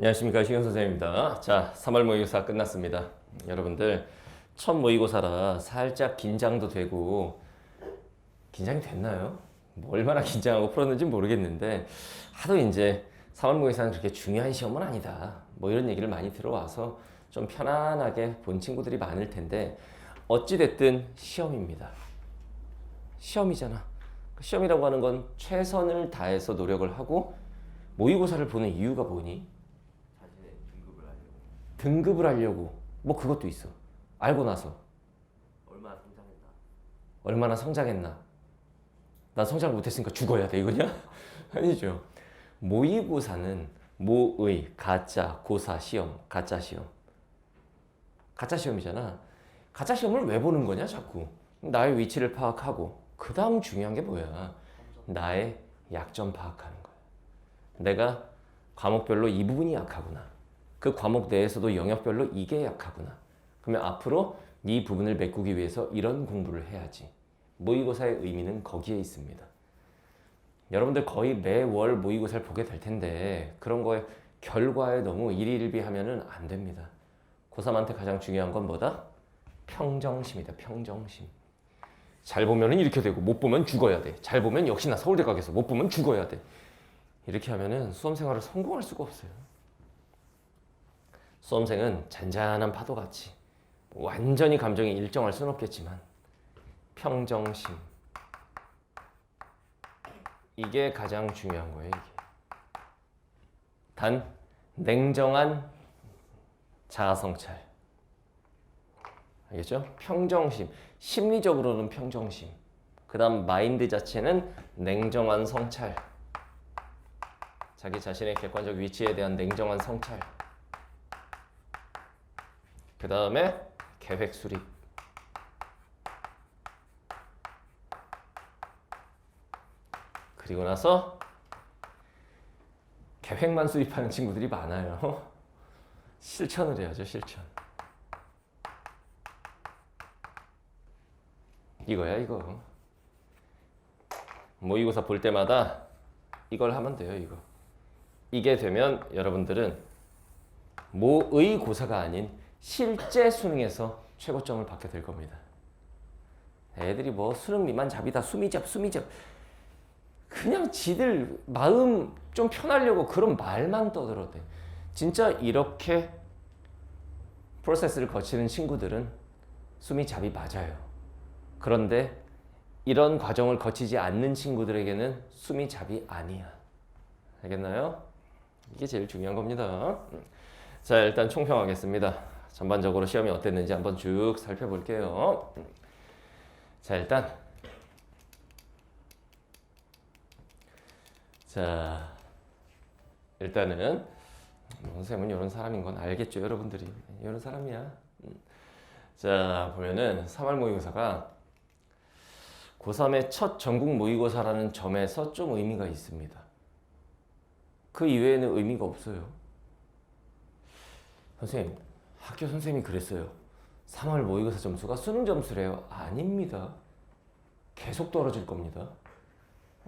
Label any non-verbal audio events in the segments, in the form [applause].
안녕하십니까 시경 선생님입니다. 자, 3월 모의고사 끝났습니다. 여러분들 첫 모의고사라 살짝 긴장도 되고 긴장이 됐나요? 뭐 얼마나 [laughs] 긴장하고 풀었는지 모르겠는데 하도 이제 3월 모의고사는 그렇게 중요한 시험은 아니다. 뭐 이런 얘기를 많이 들어와서 좀 편안하게 본 친구들이 많을 텐데 어찌 됐든 시험입니다. 시험이잖아. 그 시험이라고 하는 건 최선을 다해서 노력을 하고 모의고사를 보는 이유가 뭐니? 자신의 등급을 알려고 등급을 하려고. 뭐 그것도 있어. 알고 나서. 얼마나 성장했나? 얼마나 성장했나? 난 성장을 못했으니까 죽어야 돼 이거냐? [laughs] 아니죠. 모의고사는 모의 가짜 고사 시험 가짜 시험. 가짜 시험이잖아. 가짜 시험을 왜 보는 거냐 자꾸? 나의 위치를 파악하고. 그 다음 중요한 게 뭐야? 나의 약점 파악하는 거야. 내가 과목별로 이 부분이 약하구나 그 과목 내에서도 영역별로 이게 약하구나. 그러면 앞으로 이 부분을 메꾸기 위해서 이런 공부를 해야지. 모의고사의 의미는 거기에 있습니다. 여러분들 거의 매월 모의고사를 보게 될 텐데 그런 거에 결과에 너무 일희일비하면은 안 됩니다. 고3한테 가장 중요한 건 뭐다? 평정심이다. 평정심. 잘 보면은 이렇게 되고 못 보면 죽어야 돼. 잘 보면 역시나 서울대 가겠어. 못 보면 죽어야 돼. 이렇게 하면은 수험 생활을 성공할 수가 없어요. 수험생은 잔잔한 파도같이 완전히 감정이 일정할 수는 없겠지만 평정심 이게 가장 중요한 거예요. 이게. 단 냉정한 자아성찰 알겠죠? 평정심 심리적으로는 평정심 그 다음 마인드 자체는 냉정한 성찰 자기 자신의 객관적 위치에 대한 냉정한 성찰 그 다음에 계획 수립. 그리고 나서 계획만 수립하는 친구들이 많아요. [laughs] 실천을 해야죠, 실천. 이거야, 이거. 모의고사 볼 때마다 이걸 하면 돼요, 이거. 이게 되면 여러분들은 모의고사가 아닌 실제 수능에서 최고점을 받게 될 겁니다. 애들이 뭐 수능 미만 잡이다, 수미잡, 수미잡. 그냥 지들 마음 좀 편하려고 그런 말만 떠들어대. 진짜 이렇게 프로세스를 거치는 친구들은 수미잡이 맞아요. 그런데 이런 과정을 거치지 않는 친구들에게는 수미잡이 아니야. 알겠나요? 이게 제일 중요한 겁니다. 자, 일단 총평하겠습니다. 전반적으로 시험이 어땠는지 한번 쭉 살펴볼게요. 자, 일단 자, 일단은 뭐 선생님은 이런 사람인 건 알겠죠, 여러분들이. 이런 사람이야. 음. 자, 보면은 3월 모의고사가 고3의 첫 전국 모의고사라는 점에서 좀 의미가 있습니다. 그 이외에는 의미가 없어요. 선생님, 학교 선생님이 그랬어요. 3월 모의고사 점수가 수능 점수래요. 아닙니다. 계속 떨어질 겁니다.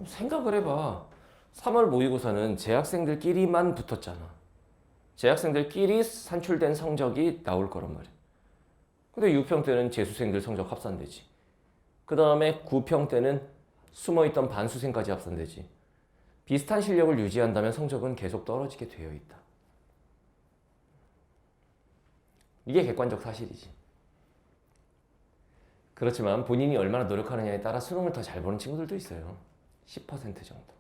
생각을 해봐. 3월 모의고사는 재학생들끼리만 붙었잖아. 재학생들끼리 산출된 성적이 나올 거란 말이야. 근데 6평 때는 재수생들 성적 합산되지. 그 다음에 9평 때는 숨어있던 반수생까지 합산되지. 비슷한 실력을 유지한다면 성적은 계속 떨어지게 되어 있다. 이게 객관적 사실이지. 그렇지만 본인이 얼마나 노력하느냐에 따라 수능을 더 잘 보는 친구들도 있어요. 10% 정도.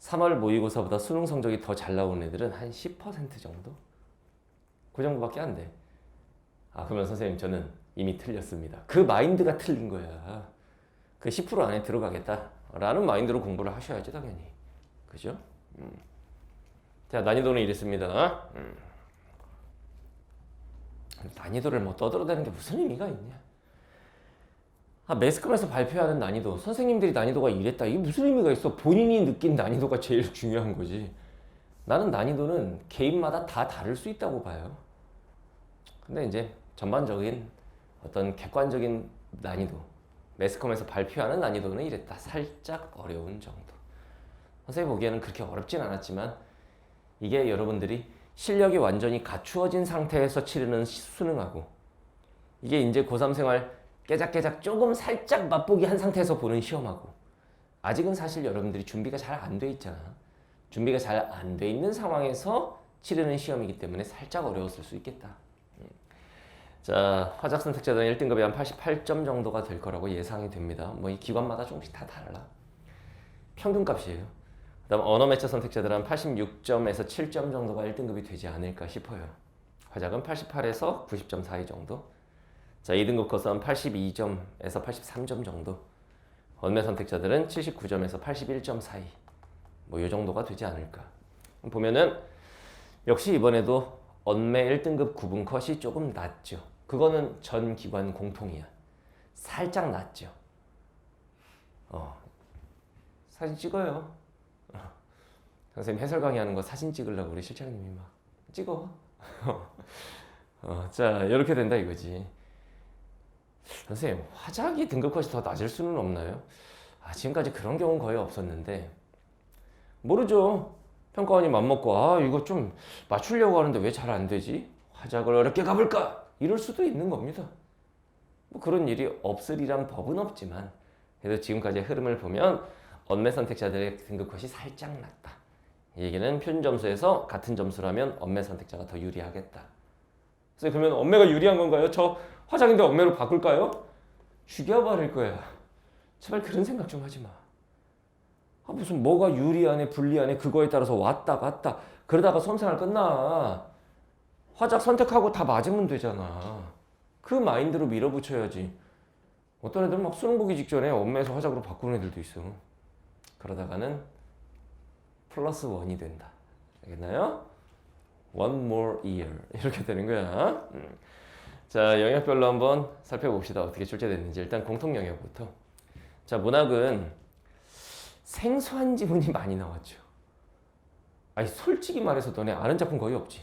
3월 모의고사보다 수능 성적이 더 잘 나오는 애들은 한 10% 정도? 그 정도밖에 안 돼. 아, 그러면 선생님 저는 이미 틀렸습니다. 그 마인드가 틀린 거야. 그 10% 안에 들어가겠다. 라는 마인드로 공부를 하셔야지, 당연히. 그죠? 음. 자, 난이도는 이랬습니다. 음. 난이도를 뭐 떠들어대는 게 무슨 의미가 있냐? 아, 매스컴에서 발표하는 난이도, 선생님들이 난이도가 이랬다. 이게 무슨 의미가 있어? 본인이 느낀 난이도가 제일 [laughs] 중요한 거지. 나는 난이도는 개인마다 다 다를 수 있다고 봐요. 근데 이제 전반적인 어떤 객관적인 난이도, 매스컴에서 발표하는 난이도는 이랬다. 살짝 어려운 정도. 선생님 보기에는 그렇게 어렵진 않았지만 이게 여러분들이 실력이 완전히 갖추어진 상태에서 치르는 시- 수능하고 이게 이제 고3 생활 깨작깨작 조금 살짝 맛보기 한 상태에서 보는 시험하고 아직은 사실 여러분들이 준비가 잘 안 돼 있잖아. 준비가 잘 안 돼 있는 상황에서 치르는 시험이기 때문에 살짝 어려웠을 수 있겠다. 음. 자, 화작 선택자들은 1등급이 한 88점 정도가 될 거라고 예상이 됩니다. 뭐 이 기관마다 조금씩 다 달라. 평균값이에요. 그다음 언어 매체 선택자들은 86점에서 7점 정도가 1등급이 되지 않을까 싶어요. 화작은 88에서 90점 사이 정도. 자, 2등급 코스는 82점에서 83점 정도. 언매 선택자들은 79점에서 81점 사이. 뭐 이 정도가 되지 않을까. 보면은 역시 이번에도 언매 1등급 구분 컷이 조금 낮죠. 그거는 전 기관 공통이야. 살짝 낮죠. 어. 사진 찍어요. 어. 선생님 해설 강의하는 거 사진 찍으려고 우리 실장님이 막 찍어. [laughs] 어, 자 이렇게 된다 이거지. 선생님 화작이 등급 컷이 더 낮을 수는 없나요? 아 지금까지 그런 경우는 거의 없었는데 모르죠. 평가원이 맘먹고 아 이거 좀 맞추려고 하는데 왜 잘 안 되지? 화작을 어렵게 가볼까? 이럴 수도 있는 겁니다. 뭐 그런 일이 없으리란 법은 없지만 그래도 지금까지의 흐름을 보면 언매 선택자들의 등급 컷이 살짝 낮다. 이 얘기는 표준 점수에서 같은 점수라면 언매 선택자가 더 유리하겠다. 그래서 그러면 언매가 유리한 건가요? 저 화작인데 언매로 바꿀까요? 죽여버릴 거야. 제발 그런 생각 좀 하지 마. 아, 무슨 뭐가 유리하네 불리하네 그거에 따라서 왔다 갔다 그러다가 수험생활 끝나. 화작 선택하고 다 맞으면 되잖아. 그 마인드로 밀어붙여야지. 어떤 애들은 막 수능 보기 직전에 엄매에서 화작으로 바꾸는 애들도 있어. 그러다가는 플러스 원이 된다. 알겠나요? One more year [laughs] 이렇게 되는 거야. 음. 자 영역별로 한번 살펴봅시다. 어떻게 출제됐는지 일단 공통 영역부터. 자 문학은 생소한 지문이 많이 나왔죠. 아니 솔직히 말해서 너네 아는 작품 거의 없지.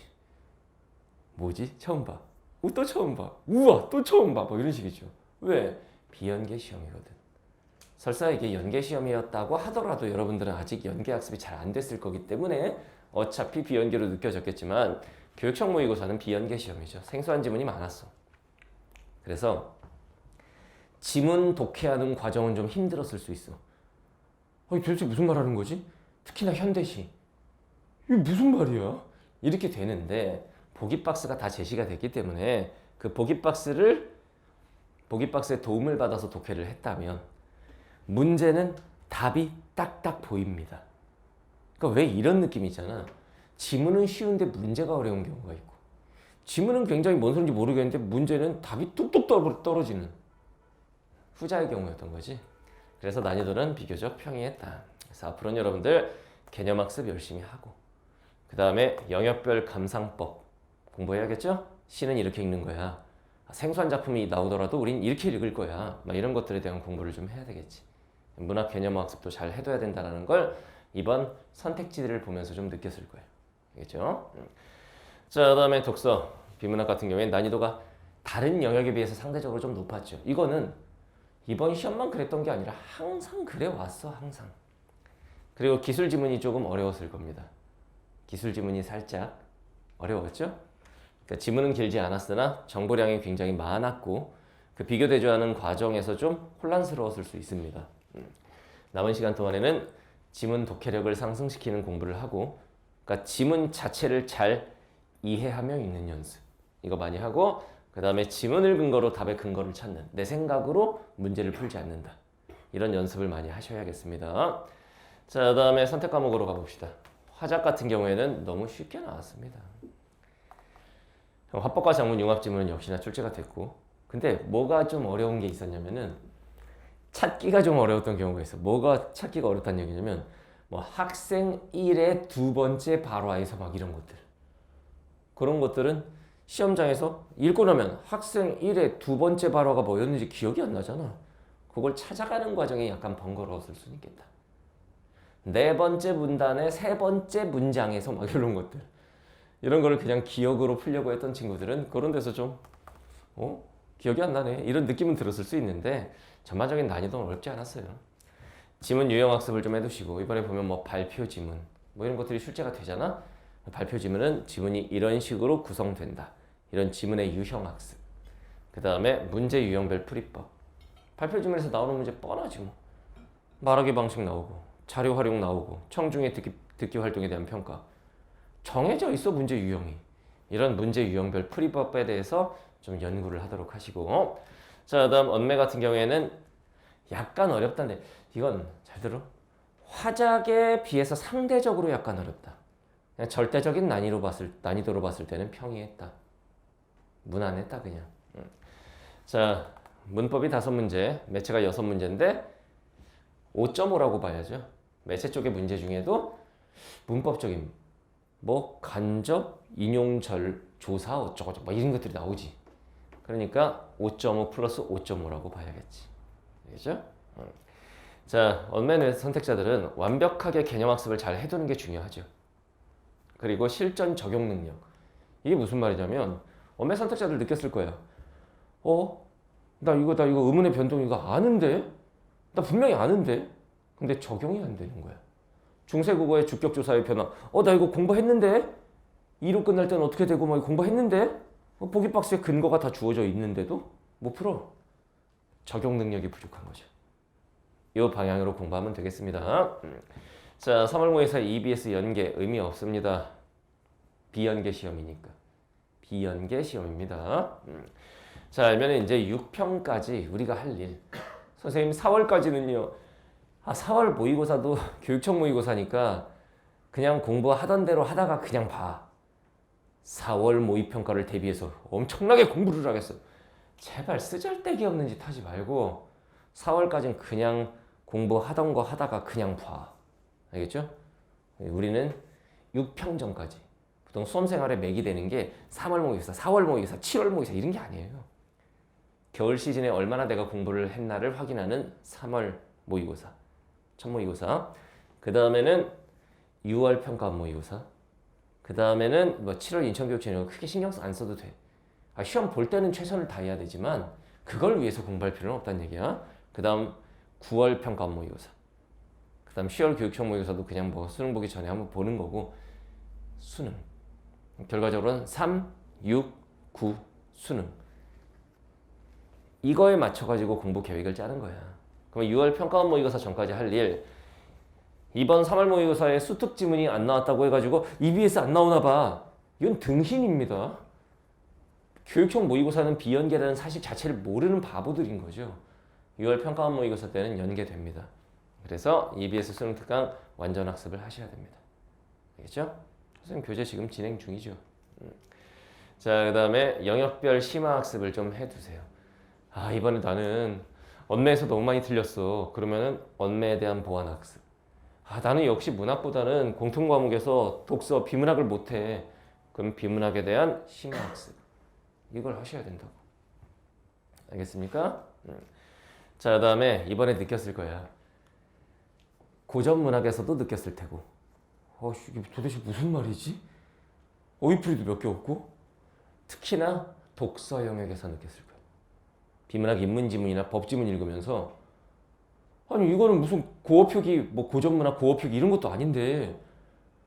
뭐지? 처음 봐. 우, 또 처음 봐. 우와 또 처음 봐. 뭐 이런 식이죠. 왜? 비연계 시험이거든. 설사 이게 연계 시험이었다고 하더라도 여러분들은 아직 연계 학습이 잘 안 됐을 거기 때문에 어차피 비연계로 느껴졌겠지만 교육청 모의고사는 비연계 시험이죠. 생소한 지문이 많았어. 그래서 지문 독해하는 과정은 좀 힘들었을 수 있어. 아니 도대체 무슨 말 하는 거지? 특히나 현대시. 이게 무슨 말이야? 이렇게 되는데 보기 박스가 다 제시가 됐기 때문에 그 보기 박스를 보기 박스의 도움을 받아서 독해를 했다면 문제는 답이 딱딱 보입니다. 그러니까 왜 이런 느낌이잖아. 지문은 쉬운데 문제가 어려운 경우가 있고 지문은 굉장히 뭔 소리인지 모르겠는데 문제는 답이 뚝뚝 떨어- 떨어지는 후자의 경우였던 거지. 그래서 난이도는 비교적 평이했다. 그래서 앞으로는 여러분들 개념학습 열심히 하고 그 다음에 영역별 감상법 공부해야겠죠? 시는 이렇게 읽는 거야. 생소한 작품이 나오더라도 우린 이렇게 읽을 거야. 막 이런 것들에 대한 공부를 좀 해야 되겠지. 문학 개념 학습도 잘 해둬야 된다는 걸 이번 선택지들을 보면서 좀 느꼈을 거예요. 알겠죠? 음. 자, 그다음에 독서 비문학 같은 경우에 난이도가 다른 영역에 비해서 상대적으로 좀 높았죠. 이거는 이번 시험만 그랬던 게 아니라 항상 그래 왔어, 항상. 그리고 기술 지문이 조금 어려웠을 겁니다. 기술 지문이 살짝 어려웠죠? 그러니까 지문은 길지 않았으나 정보량이 굉장히 많았고 그 비교 대조하는 과정에서 좀 혼란스러웠을 수 있습니다. 음. 남은 시간 동안에는 지문 독해력을 상승시키는 공부를 하고 그러니까 지문 자체를 잘 이해하며 읽는 연습 이거 많이 하고 그 다음에 지문을 근거로 답의 근거를 찾는 내 생각으로 문제를 풀지 않는다 이런 연습을 많이 하셔야겠습니다. 자, 그 다음에 선택 과목으로 가봅시다. 화작 같은 경우에는 너무 쉽게 나왔습니다. 화법과 장문 융합 지문은 역시나 출제가 됐고 근데 뭐가 좀 어려운 게 있었냐면은 찾기가 좀 어려웠던 경우가 있어. 뭐가 찾기가 어렵다는 얘기냐면 뭐 학생 1의 두 번째 발화에서 막 이런 것들. 그런 것들은 시험장에서 읽고 나면 학생 1의 두 번째 발화가 뭐였는지 기억이 안 나잖아. 그걸 찾아가는 과정이 약간 번거로웠을 수는 있겠다. 네 번째 문단의 세 번째 문장에서 막 이런 것들. 이런 거를 그냥 기억으로 풀려고 했던 친구들은 그런 데서 좀 어? 기억이 안 나네. 이런 느낌은 들었을 수 있는데 전반적인 난이도는 어렵지 않았어요. 지문 유형 학습을 좀 해두시고 이번에 보면 뭐 발표 지문 뭐 이런 것들이 출제가 되잖아. 발표 지문은 지문이 이런 식으로 구성된다. 이런 지문의 유형 학습. 그 다음에 문제 유형별 풀이법. 발표 지문에서 나오는 문제 뻔하지 뭐. 말하기 방식 나오고 자료 활용 나오고 청중의 듣기, 듣기 활동에 대한 평가. 정해져 있어 문제 유형이. 이런 문제 유형별 풀이법에 대해서 좀 연구를 하도록 하시고 자 다음 언매 같은 경우에는 약간 어렵다는데 이건 잘 들어. 화작에 비해서 상대적으로 약간 어렵다. 그냥 절대적인 난이도 봤을 난이도로 봤을 때는 평이했다. 무난했다 그냥. 음. 자 문법이 다섯 문제 매체가 여섯 문제인데 5.5라고 봐야죠. 매체 쪽의 문제 중에도 문법적인 뭐 간접 인용절 조사 어쩌고저쩌고 막 이런 것들이 나오지 그러니까 5.5 플러스 5.5라고 봐야겠지. 알겠죠? 어. 자, 언맨의 선택자들은 완벽하게 개념 학습을 잘 해두는 게 중요하죠. 그리고 실전 적용 능력. 이게 무슨 말이냐면 언맨 선택자들 느꼈을 거예요. 어? 나 이거 나 이거 의문의 변동 이거 아는데? 나 분명히 아는데? 근데 적용이 안 되는 거야. 중세국어의 주격조사의 변화. 어, 나 이거 공부했는데? 2로 끝날 때는 어떻게 되고 막 공부했는데? 어, 보기 박스에 근거가 다 주어져 있는데도 못 풀어. 적용 능력이 부족한 거죠. 이 방향으로 공부하면 되겠습니다. 음. 자, 3월 모의사 EBS 연계 의미 없습니다. 비연계 시험이니까. 비연계 시험입니다. 음. 자, 알면 이제 6평까지 우리가 할 일. 선생님 4월까지는요. 아, 4월 모의고사도 [laughs] 교육청 모의고사니까 그냥 공부하던 대로 하다가 그냥 봐. 4월 모의평가를 대비해서 엄청나게 공부를 하겠어. 제발 쓰잘데기 없는 짓 하지 말고 4월까지는 그냥 공부하던 거 하다가 그냥 봐. 알겠죠? 우리는 6평 전까지. 보통 수험생활에 맥이 되는 게 3월 모의고사, 4월 모의고사, 7월 모의고사 이런 게 아니에요. 겨울 시즌에 얼마나 내가 공부를 했나를 확인하는 3월 모의고사, 첫 모의고사. 그 다음에는 6월 평가 모의고사. 그 다음에는 뭐 7월 인천교육청 이런 거 크게 신경 안 써도 돼. 아, 시험 볼 때는 최선을 다해야 되지만 그걸 위해서 공부할 필요는 없다는 얘기야. 그 다음 9월 평가 모의고사. 그 다음 10월 교육청 모의고사도 그냥 뭐 수능 보기 전에 한번 보는 거고 수능. 결과적으로는 3, 6, 9 수능. 이거에 맞춰가지고 공부 계획을 짜는 거야. 그럼 6월 평가원 모의고사 전까지 할 일, 이번 3월 모의고사에 수특 지문이 안 나왔다고 해가지고 EBS 안 나오나 봐. 이건 등신입니다. 교육청 모의고사는 비연계라는 사실 자체를 모르는 바보들인 거죠. 6월 평가원 모의고사 때는 연계됩니다. 그래서 EBS 수능 특강 완전 학습을 하셔야 됩니다. 알겠죠? 선생님 교재 지금 진행 중이죠. 음. 자, 그 다음에 영역별 심화 학습을 좀 해두세요. 아, 이번에 나는 언매에서 너무 많이 틀렸어. 그러면은 언매에 대한 보완 학습. 아, 나는 역시 문학보다는 공통 과목에서 독서 비문학을 못해. 그럼 비문학에 대한 심화 학습. 이걸 하셔야 된다고. 알겠습니까? 음. 자, 그다음에 이번에 느꼈을 거야. 고전 문학에서도 느꼈을 테고. 어, 씨, 이게 도대체 무슨 말이지? 어휘풀이도 몇 개 없고. 특히나 독서 영역에서 느꼈을 거야. 비문학 인문지문이나 법지문 읽으면서 아니 이거는 무슨 고어표기 뭐 고전문학 고어표기 이런 것도 아닌데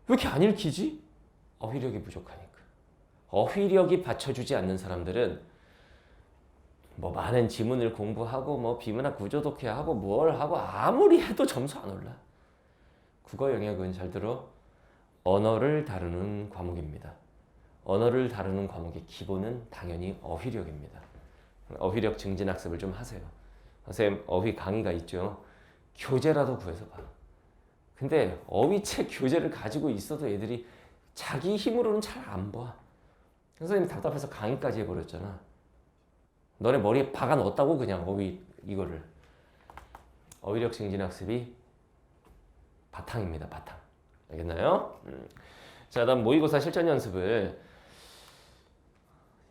왜 이렇게 안 읽히지? 어휘력이 부족하니까. 어휘력이 받쳐주지 않는 사람들은 뭐 많은 지문을 공부하고 뭐 비문학 구조 독해하고 뭘 하고 아무리 해도 점수 안 올라. 국어 영역은 잘 들어 언어를 다루는 과목입니다. 언어를 다루는 과목의 기본은 당연히 어휘력입니다. 어휘력 증진 학습을 좀 하세요. 선생님 어휘 강의가 있죠. 교재라도 구해서 봐. 근데 어휘책 교재를 가지고 있어도 애들이 자기 힘으로는 잘 안 봐. 선생님 답답해서 강의까지 해버렸잖아. 너네 머리에 박아 넣었다고 그냥 어휘 이거를. 어휘력 증진 학습이 바탕입니다. 바탕. 알겠나요? 음. 자, 다음 모의고사 실전 연습을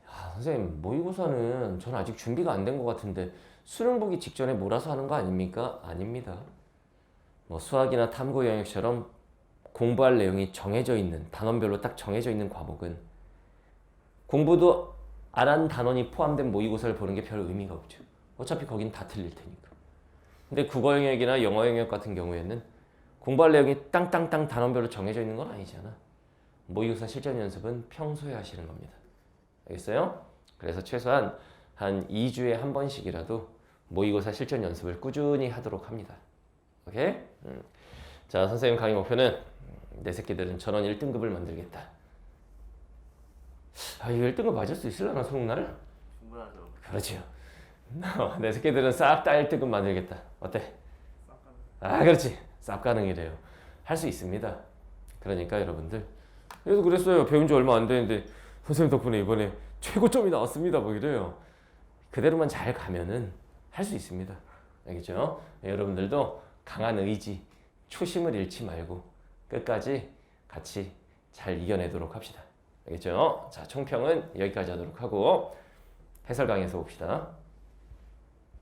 아, 선생님 모의고사는 저는 아직 준비가 안 된 것 같은데 수능 보기 직전에 몰아서 하는 거 아닙니까? 아닙니다. 뭐 수학이나 탐구 영역처럼 공부할 내용이 정해져 있는 단원별로 딱 정해져 있는 과목은 공부도 안 한 단원이 포함된 모의고사를 보는 게 별 의미가 없죠. 어차피 거긴 다 틀릴 테니까. 근데 국어 영역이나 영어 영역 같은 경우에는 공부할 내용이 땅땅땅 단원별로 정해져 있는 건 아니잖아. 모의고사 실전 연습은 평소에 하시는 겁니다. 알겠어요? 그래서 최소한 한 2주에 한 번씩이라도 모의고사 실전 연습을 꾸준히 하도록 합니다. 오케이? 음. 자, 선생님 강의 목표는 내 새끼들은 전원 1등급을 만들겠다. 아, 이거 1등급 맞을 수 있을라나 수능날? 충분하죠. 그렇지요. 내 새끼들은 싹 다 1등급 만들겠다. 어때? 아, 그렇지. 쌉 가능이래요. 할 수 있습니다. 그러니까 여러분들. 그래서 그랬어요. 배운 지 얼마 안 되는데 선생님 덕분에 이번에 최고점이 나왔습니다. 뭐 이래요. 그대로만 잘 가면은 할 수 있습니다. 알겠죠? 여러분들도 강한 의지, 초심을 잃지 말고 끝까지 같이 잘 이겨내도록 합시다. 알겠죠? 자, 총평은 여기까지 하도록 하고 해설 강의에서 봅시다.